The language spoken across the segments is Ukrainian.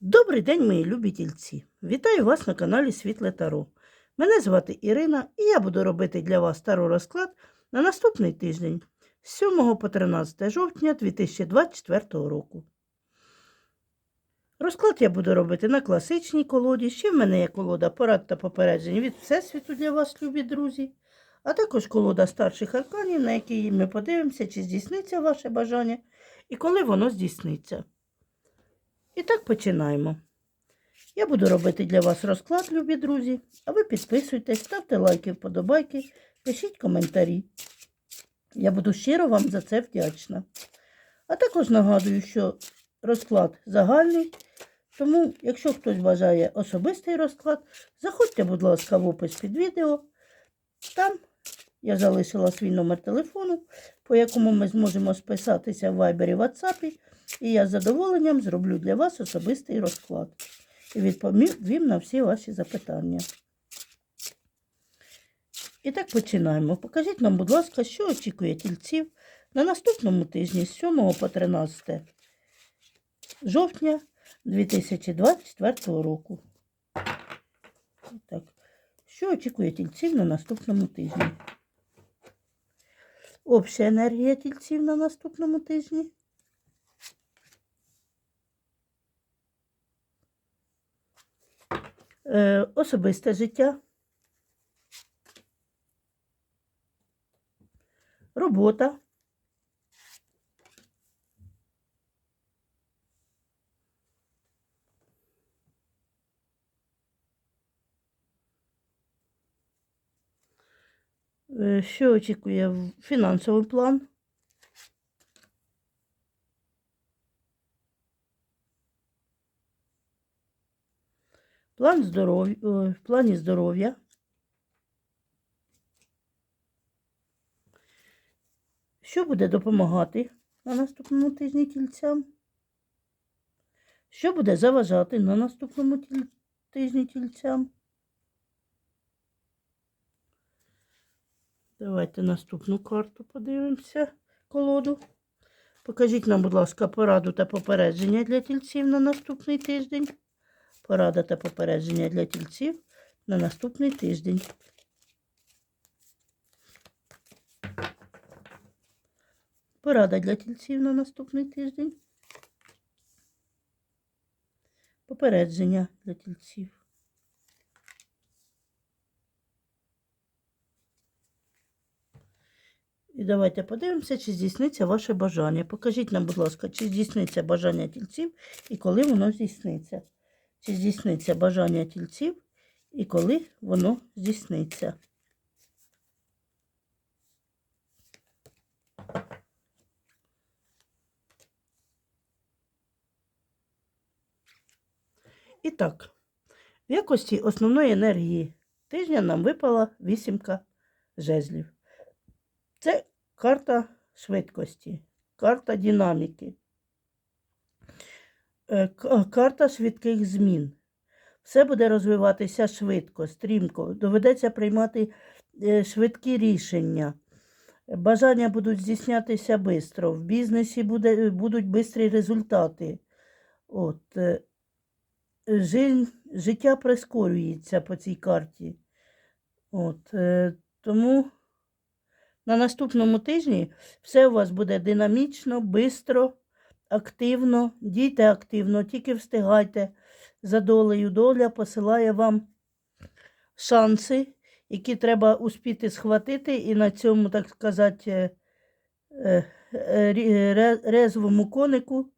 Добрий день, мої любі тільці! Вітаю вас на каналі Світле Таро. Мене звати Ірина, і я буду робити для вас таро розклад на наступний тиждень з 7 по 13 жовтня 2024 року. Розклад я буду робити на класичній колоді. Ще в мене є колода порад та попереджень від Всесвіту для вас, любі друзі, а також колода старших арканів, на якій ми подивимося, чи здійсниться ваше бажання і коли воно здійсниться. І так починаємо. Я буду робити для вас розклад, любі друзі. А ви підписуйтесь, ставте лайки, вподобайки, пишіть коментарі. Я буду щиро вам за це вдячна. А також нагадую, що розклад загальний. Тому, якщо хтось бажає особистий розклад, заходьте, будь ласка, в опис під відео. Там я залишила свій номер телефону, по якому ми зможемо списатися в Viber і WhatsApp. І я з задоволенням зроблю для вас особистий розклад і відповім на всі ваші запитання. І так починаємо. Покажіть нам, будь ласка, що очікує тільців на наступному тижні з 7 по 13 жовтня 2024 року. Так, що очікує тільців на наступному тижні? Обща енергія тільців на наступному тижні. Е, особисте життя, робота, що очікує фінансовий план, план здоров'я, в плані здоров'я. Що буде допомагати на наступному тижні тільцям? Що буде заважати на наступному тижні тільцям? Давайте наступну карту подивимося, колоду. Покажіть нам, будь ласка, пораду та попередження для тільців на наступний тиждень. Порада та попередження для тільців на наступний тиждень. Порада для тільців на наступний тиждень. Попередження для тільців. Давайте подивимося, чи здійсниться ваше бажання. Покажіть нам, будь ласка, чи здійсниться бажання тільців і коли воно здійсниться. Чи здійсниться бажання тільців і коли воно здійсниться. І так, в якості основної енергії тижня нам випала вісімка жезлів. Це карта швидкості, карта динаміки, е, карта швидких змін. Все буде розвиватися швидко, стрімко. Доведеться приймати е, швидкі рішення. Бажання будуть здійснятися швидко. В бізнесі буде, будуть швидкі результати. От, е, життя прискорюється по цій карті. От, е, тому на наступному тижні все у вас буде динамічно, швидко, активно. Дійте активно, тільки встигайте за долею. Доля посилає вам шанси, які треба успіти схватити, і на цьому, так сказати, е, е, е, резвому конику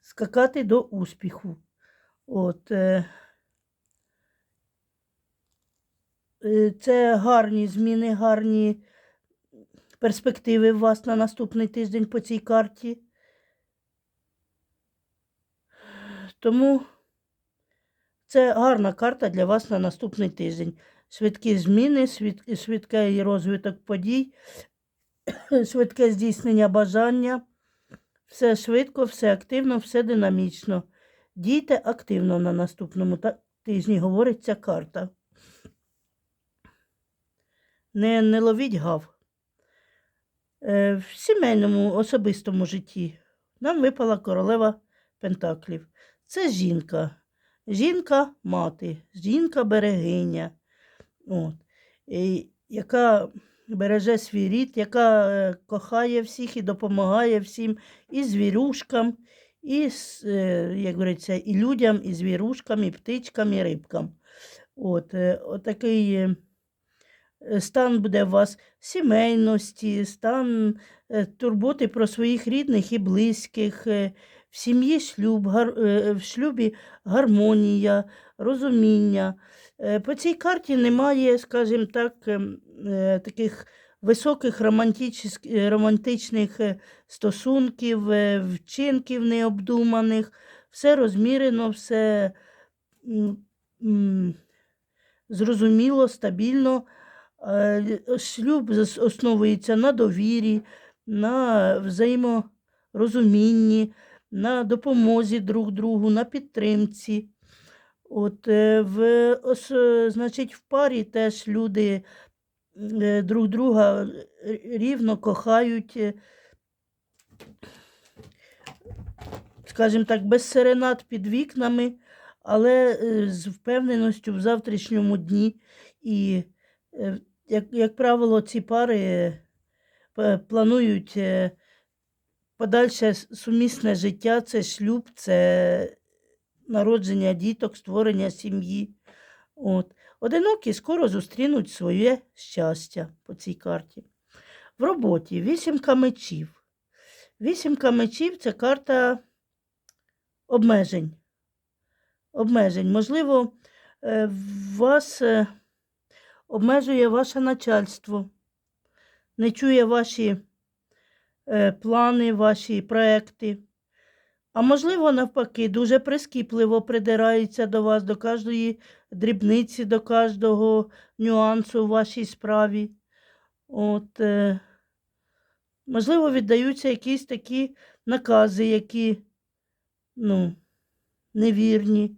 скакати до успіху. От, е, Е, Це гарні зміни, гарні перспективи у вас на наступний тиждень по цій карті. Тому це гарна карта для вас на наступний тиждень. Швидкі зміни, швидкий розвиток подій, швидке здійснення бажання. Все швидко, все активно, все динамічно. Дійте активно на наступному тижні, говорить ця карта. Не, не ловіть гав. Е, в сімейному особистому житті нам випала королева пентаклів. Це жінка. Жінка мати, жінка берегиня, от, і, яка береже свій рід, яка е, кохає всіх і допомагає всім, і звірушкам, і, е, як говориться, і людям, і звірушкам, і птичкам, і рибкам. От, е, отакий е, стан буде у вас сімейності, стан е, турботи про своїх рідних і близьких, е, в сім'ї шлюб, е, в шлюбі гармонія, розуміння. Е, По цій карті немає, скажімо так, ем, е, таких високих романтичних, е, е, стосунків, е, вчинків необдуманих. Все розмірено, все зрозуміло, стабільно. Е, Шлюб основується на довірі, на взаєморозумінні, на допомозі друг другу, на підтримці. От, е, в, е, значить, в парі теж люди е, друг друга е, рівно кохають, е, скажімо так, без серенад під вікнами, але е, з впевненістю в завтрашньому дні. І, е, як, як правило, ці пари е, планують е, подальше сумісне життя, це шлюб, це народження діток, створення сім'ї. От. Одинокі скоро зустрінуть своє щастя по цій карті. В роботі вісімка мечів. Вісімка мечів це карта обмежень. Обмежень. Можливо, е, вас обмежує ваше начальство, не чує ваші е, плани, ваші проекти. А можливо, навпаки, дуже прискіпливо придирається до вас, до кожної дрібниці, до кожного нюансу в вашій справі. От, е, можливо, віддаються якісь такі накази, які ну, невірні.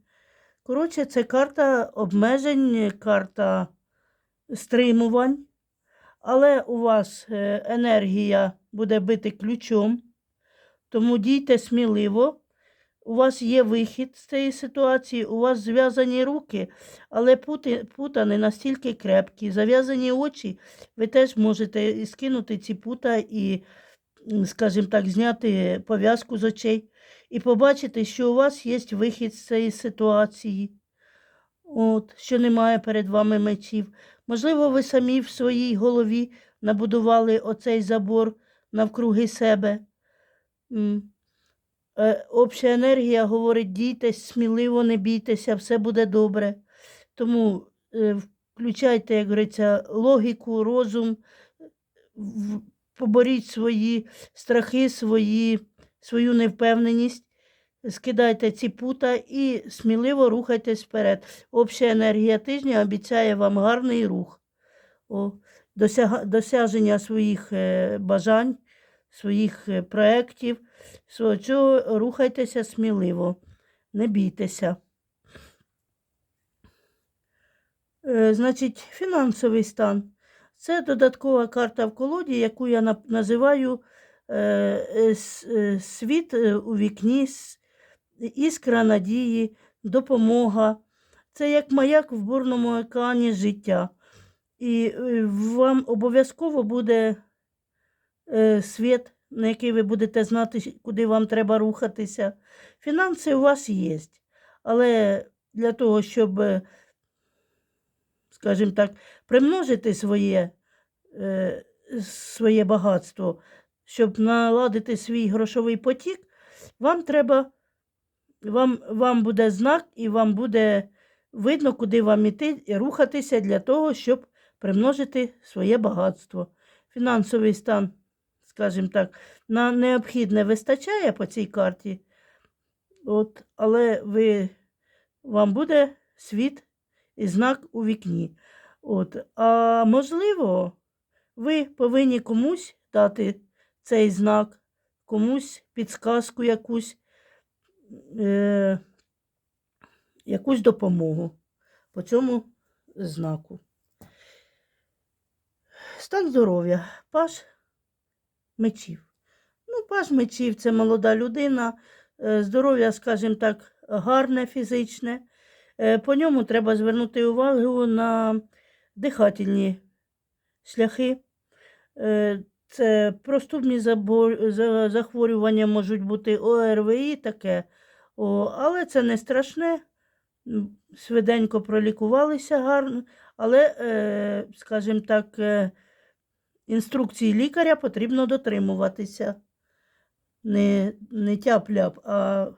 Коротше, це карта обмежень, карта стримувань, але у вас е, енергія буде бити ключом. Тому дійте сміливо. У вас є вихід з цієї ситуації, у вас зв'язані руки, але пути, пута не настільки крепкі. Зав'язані очі, ви теж можете скинути ці пута і, скажімо так, зняти пов'язку з очей і побачити, що у вас є вихід з цієї ситуації, От, що немає перед вами мечів. Можливо, ви самі в своїй голові набудували оцей забор навкруги себе. Е, Обща енергія говорить, дійтесь, сміливо не бійтеся, все буде добре. Тому е, включайте, як говориться, логіку, розум, поборіть свої страхи, свої, свою невпевненість, скидайте ці пута і сміливо рухайтесь вперед. Обща енергія тижня обіцяє вам гарний рух, О, досяга- досяження своїх е, бажань, своїх е, проєктів. Свого цього рухайтеся сміливо, не бійтеся. Е, значить, фінансовий стан. Це додаткова карта в колоді, яку я називаю світ у вікні, іскра надії, допомога. Це як маяк в бурному океані життя. І е, вам обов'язково буде е, світ, на який ви будете знати, куди вам треба рухатися. Фінанси у вас є, але для того, щоб, е, скажімо так, примножити своє, своє багатство, щоб наладити свій грошовий потік, вам треба, вам, вам буде знак і вам буде видно, куди вам іти і рухатися для того, щоб примножити своє багатство. Фінансовий стан, скажімо так, на необхідне вистачає по цій карті, от, але ви, вам буде світ і знак у вікні. От, а можливо, ви повинні комусь дати цей знак, комусь підсказку якусь, е, якусь допомогу по цьому знаку. Стан здоров'я. Паш мечів. Ну, паш мечів це молода людина, Е, Здоров'я, скажімо так, гарне фізичне. Е, По ньому треба звернути увагу на дихательні шляхи. Е, Це простудні захворювання можуть бути ОРВІ таке, О, але це не страшне. Швиденько пролікувалися гарно, але, е, скажімо так, е, інструкції лікаря потрібно дотримуватися. Не, не тяп-ляп, а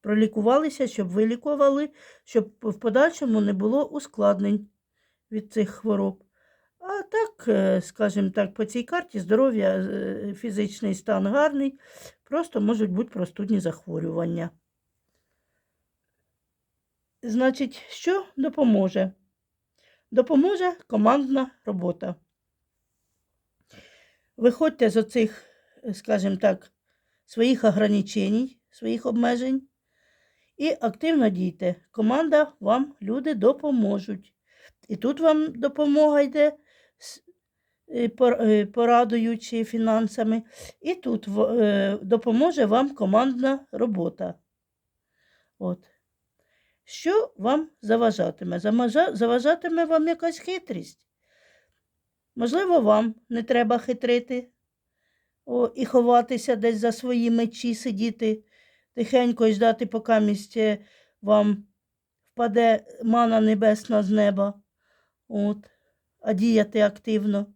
пролікувалися, щоб вилікували, щоб в подальшому не було ускладнень від цих хвороб. А так, е, скажімо так, по цій карті здоров'я, е, фізичний стан гарний, просто можуть бути простудні захворювання. Значить, що допоможе? Допоможе командна робота. Виходьте з оцих, скажімо так, своїх ограничень, своїх обмежень і активно дійте. Команда вам, люди допоможуть. І тут вам допомога йде е, е, порадою чи фінансами, і тут е, допоможе вам командна робота. От. Що вам заважатиме? Заважатиме вам якась хитрість. Можливо, вам не треба хитрити о, і ховатися десь за свої мечі, сидіти тихенько і ждати, поки місце вам впаде мана небесна з неба, от, діяти активно.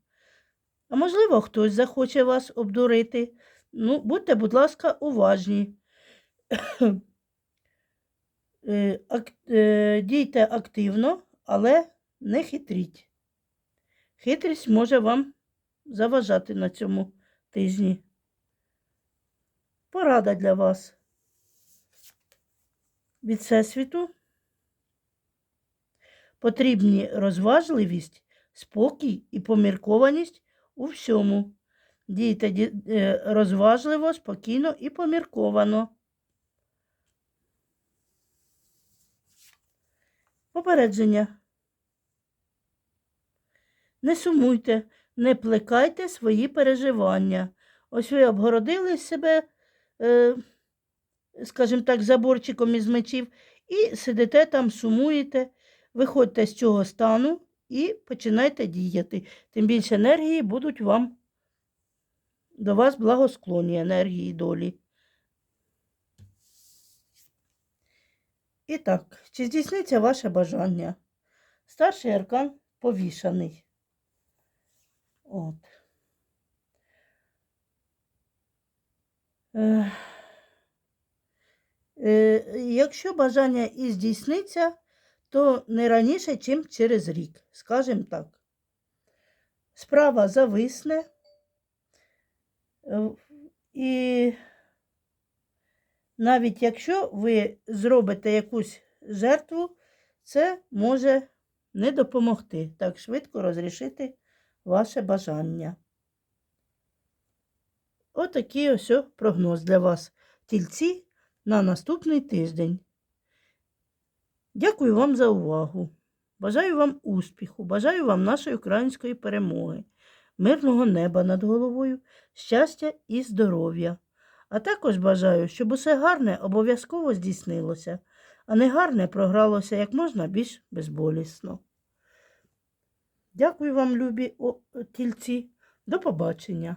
А можливо, хтось захоче вас обдурити. Ну, будьте, будь ласка, уважні. Е, е, Дійте активно, але не хитріть. Хитрість може вам заважати на цьому тижні. Порада для вас від Всесвіту. Потрібні розважливість, спокій і поміркованість у всьому. Дійте е, розважливо, спокійно і помірковано. Попередження. Не сумуйте, не плекайте свої переживання. Ось ви обгородили себе, е, скажімо так, заборчиком із мечів і сидите там, сумуєте. Виходьте з цього стану і починайте діяти. Тим більше енергії будуть вам до вас благосклонні енергії долі. І так, чи здійсниться ваше бажання? Старший аркан повішаний. От. Е, е, якщо бажання і здійсниться, то не раніше, чим через рік, скажімо так. Справа зависне. Е, І навіть якщо ви зробите якусь жертву, це може не допомогти так швидко розрішити ваше бажання. Отакий ось прогноз для вас, тільці, на наступний тиждень. Дякую вам за увагу. Бажаю вам успіху, бажаю вам нашої української перемоги, мирного неба над головою, щастя і здоров'я. А також бажаю, щоб усе гарне обов'язково здійснилося, а не гарне програлося як можна більш безболісно. Дякую вам, любі тільці. До побачення.